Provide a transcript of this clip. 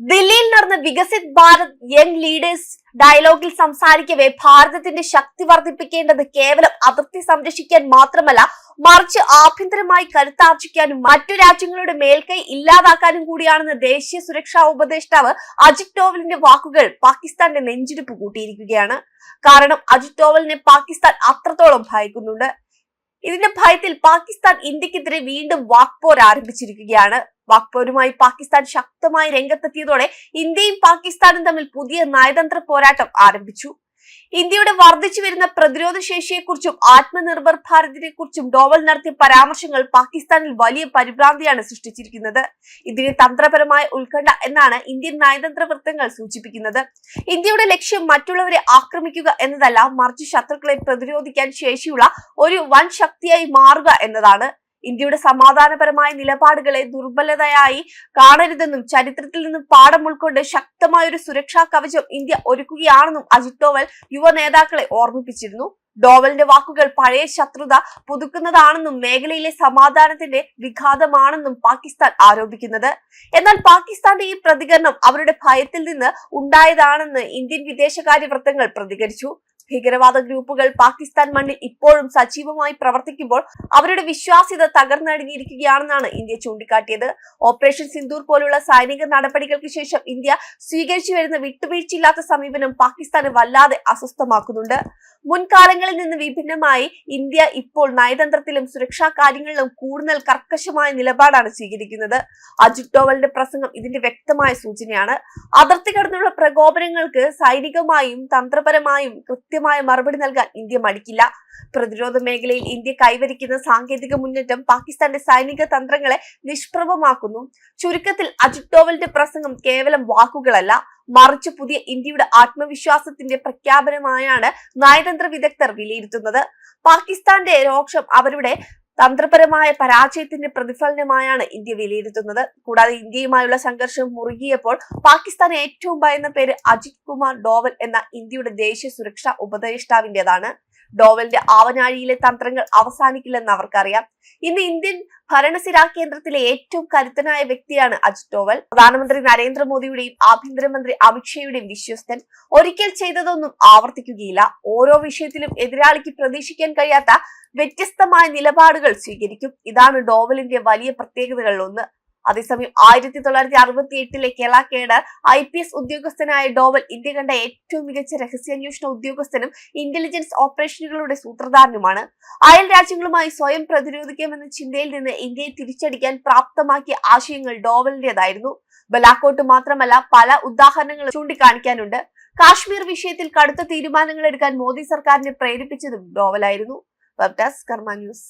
ദില്ലിയിൽ നടന്ന Viksit Bharat young leaders ഡയലോഗിൽ സംസാരിക്കവേ ഭാരതത്തിന്റെ ശക്തി വർദ്ധിപ്പിക്കേണ്ടത് കേവലം അതിർത്തി സംരക്ഷിക്കാൻ മാത്രമല്ല മറിച്ച് ആഭ്യന്തരമായി കരുത്താർജിക്കാനും മറ്റു രാജ്യങ്ങളുടെ മേൽക്കൈ ഇല്ലാതാക്കാനും കൂടിയാണെന്ന് ദേശീയ സുരക്ഷാ ഉപദേഷ്ടാവ് അജിത് ഡോവലിന്റെ വാക്കുകൾ പാകിസ്ഥാന്റെ നെഞ്ചിടിപ്പ് കൂട്ടിയിരിക്കുകയാണ്. കാരണം അജിത് ഡോവലിനെ പാകിസ്ഥാൻ അത്രത്തോളം ഭയക്കുന്നുണ്ട്. ഇതിന്റെ ഭയത്തിൽ പാകിസ്ഥാൻ ഇന്ത്യക്കെതിരെ വീണ്ടും വാക്പോർ ആരംഭിച്ചിരിക്കുകയാണ് വാക്പോരുമായി പാകിസ്ഥാൻ ശക്തമായി രംഗത്തെത്തിയതോടെ ഇന്ത്യയും പാകിസ്ഥാനും തമ്മിൽ പുതിയ നയതന്ത്ര പോരാട്ടം ആരംഭിച്ചു. ഇന്ത്യയുടെ വർദ്ധിച്ചു വരുന്ന പ്രതിരോധ ശേഷിയെക്കുറിച്ചും ആത്മനിർഭർ ഭാരതിനെ കുറിച്ചും ഡോവൽ നടത്തിയ പരാമർശങ്ങൾ പാകിസ്ഥാനിൽ വലിയ പരിഭ്രാന്തിയാണ് സൃഷ്ടിച്ചിരിക്കുന്നത്. ഇതിനെ തന്ത്രപരമായ ഉത്കണ്ഠ എന്നാണ് ഇന്ത്യൻ നയതന്ത്ര വൃത്തങ്ങൾ സൂചിപ്പിക്കുന്നത്. ഇന്ത്യയുടെ ലക്ഷ്യം മറ്റുള്ളവരെ ആക്രമിക്കുക എന്നതല്ല മറിച്ച് ശത്രുക്കളെ പ്രതിരോധിക്കാൻ ശേഷിയുള്ള ഒരു വൻ ശക്തിയായി മാറുക എന്നതാണ്. ഇന്ത്യയുടെ സമാധാനപരമായ നിലപാടുകളെ ദുർബലതയായി കാണരുതെന്നും ചരിത്രത്തിൽ നിന്നും പാഠം ഉൾക്കൊണ്ട് ശക്തമായ ഒരു സുരക്ഷാ കവചം ഇന്ത്യ ഒരുക്കുകയാണെന്നും അജിത് ഡോവൽ യുവ നേതാക്കളെ ഓർമ്മിപ്പിച്ചിരുന്നു. ഡോവലിന്റെ വാക്കുകൾ പഴയ ശത്രുത പുതുക്കുന്നതാണെന്നും മേഖലയിലെ സമാധാനത്തിന്റെ വിഘാതമാണെന്നും പാകിസ്ഥാൻ ആരോപിക്കുന്നത്. എന്നാൽ പാകിസ്ഥാന്റെ ഈ പ്രതികരണം അവരുടെ ഭയത്തിൽ നിന്ന് ഉണ്ടായതാണെന്ന് ഇന്ത്യൻ വിദേശകാര്യ വൃത്തങ്ങൾ പ്രതികരിച്ചു. ഭീകരവാദ ഗ്രൂപ്പുകൾ പാകിസ്ഥാൻ മണ്ണിൽ ഇപ്പോഴും സജീവമായി പ്രവർത്തിക്കുമ്പോൾ അവരുടെ വിശ്വാസ്യത തകർന്നടങ്ങിയിരിക്കുകയാണെന്നാണ് ഇന്ത്യ ചൂണ്ടിക്കാട്ടിയത്. ഓപ്പറേഷൻ സിന്ദൂർ പോലുള്ള സൈനിക നടപടികൾക്ക് ശേഷം ഇന്ത്യ സ്വീകരിച്ചു വരുന്ന വിട്ടുവീഴ്ചയില്ലാത്ത സമീപനം പാകിസ്ഥാനെ വല്ലാതെ അസ്വസ്ഥമാക്കുന്നുണ്ട്. മുൻകാലങ്ങളിൽ നിന്ന് വിഭിന്നമായി ഇന്ത്യ ഇപ്പോൾ നയതന്ത്രത്തിലും സുരക്ഷാ കാര്യങ്ങളിലും കൂടുതൽ കർക്കശമായ നിലപാടാണ് സ്വീകരിക്കുന്നത്. അജിത് ഡോവലിന്റെ പ്രസംഗം ഇതിന്റെ വ്യക്തമായ സൂചനയാണ്. അതിർത്തി കടന്നുള്ള പ്രകോപനങ്ങൾക്ക് സൈനികമായും തന്ത്രപരമായും കൃത്യമായ മറുപടി നൽകാൻ ഇന്ത്യ മടിക്കില്ല. പ്രതിരോധ മേഖലയിൽ ഇന്ത്യ കൈവരിക്കുന്ന സാങ്കേതിക മുന്നേറ്റം പാകിസ്ഥാന്റെ സൈനിക തന്ത്രങ്ങളെ നിഷ്പ്രഭമാക്കുന്നു. ചുരുക്കത്തിൽ അജിത് ഡോവലിന്റെ പ്രസംഗം കേവലം വാക്കുകളല്ല മറിച്ച് പുതിയ ഇന്ത്യയുടെ ആത്മവിശ്വാസത്തിന്റെ പ്രഖ്യാപനമായാണ് നയതന്ത്ര വിദഗ്ധർ വിലയിരുത്തുന്നത്. പാകിസ്ഥാന്റെ രോക്ഷം അവരുടെ തന്ത്രപരമായ പരാജയത്തിന്റെ പ്രതിഫലനമായാണ് ഇന്ത്യ വിലയിരുത്തുന്നത്. കൂടാതെ ഇന്ത്യയുമായുള്ള സംഘർഷം മുറുകിയപ്പോൾ പാകിസ്ഥാൻ ഏറ്റവും ഭയന്ന പേര് അജിത് കുമാർ ഡോവൽ എന്ന ഇന്ത്യയുടെ ദേശീയ സുരക്ഷാ ഉപദേഷ്ടാവിന്റേതാണ് ഡോവലിന്റെ ആവനാഴിയിലെ തന്ത്രങ്ങൾ അവസാനിക്കില്ലെന്ന് അവർക്കറിയാം. ഇന്ന് ഇന്ത്യൻ ഭരണസിരാ കേന്ദ്രത്തിലെ ഏറ്റവും കരുത്തനായ വ്യക്തിയാണ് അജിത് ഡോവൽ. പ്രധാനമന്ത്രി നരേന്ദ്രമോദിയുടെയും ആഭ്യന്തരമന്ത്രി അമിത്ഷായുടെയും വിശ്വസ്തൻ. ഒരിക്കൽ ചെയ്തതൊന്നും ആവർത്തിക്കുകയില്ല. ഓരോ വിഷയത്തിലും എതിരാളിക്ക് പ്രതീക്ഷിക്കാൻ കഴിയാത്ത വ്യത്യസ്തമായ നിലപാടുകൾ സ്വീകരിക്കും. ഇതാണ് ഡോവലിന്റെ വലിയ പ്രത്യേകതകളിൽ ഒന്ന്. അതേസമയം ആയിരത്തി തൊള്ളായിരത്തി അറുപത്തി എട്ടിലെ കേളാക്കേട് ഐ പി എസ് ഉദ്യോഗസ്ഥനായ ഡോവൽ ഇന്ത്യ കണ്ട ഏറ്റവും മികച്ച രഹസ്യാന്വേഷണ ഉദ്യോഗസ്ഥനും ഇന്റലിജൻസ് ഓപ്പറേഷനുകളുടെ സൂത്രധാരനുമാണ്. അയൽ രാജ്യങ്ങളുമായി സ്വയം പ്രതിരോധിക്കാമെന്ന ചിന്തയിൽ നിന്ന് ഇന്ത്യയെ തിരിച്ചടിക്കാൻ പ്രാപ്തമാക്കിയ ആശയങ്ങൾ ഡോവലിന്റേതായിരുന്നു. ബലാക്കോട്ട് മാത്രമല്ല പല ഉദാഹരണങ്ങളും ചൂണ്ടിക്കാണിക്കാനുണ്ട്. കാശ്മീർ വിഷയത്തിൽ കടുത്ത തീരുമാനങ്ങൾ എടുക്കാൻ മോദി സർക്കാരിനെ പ്രേരിപ്പിച്ചതും ഡോവലായിരുന്നു. വെബ് കർമ്മ ന്യൂസ്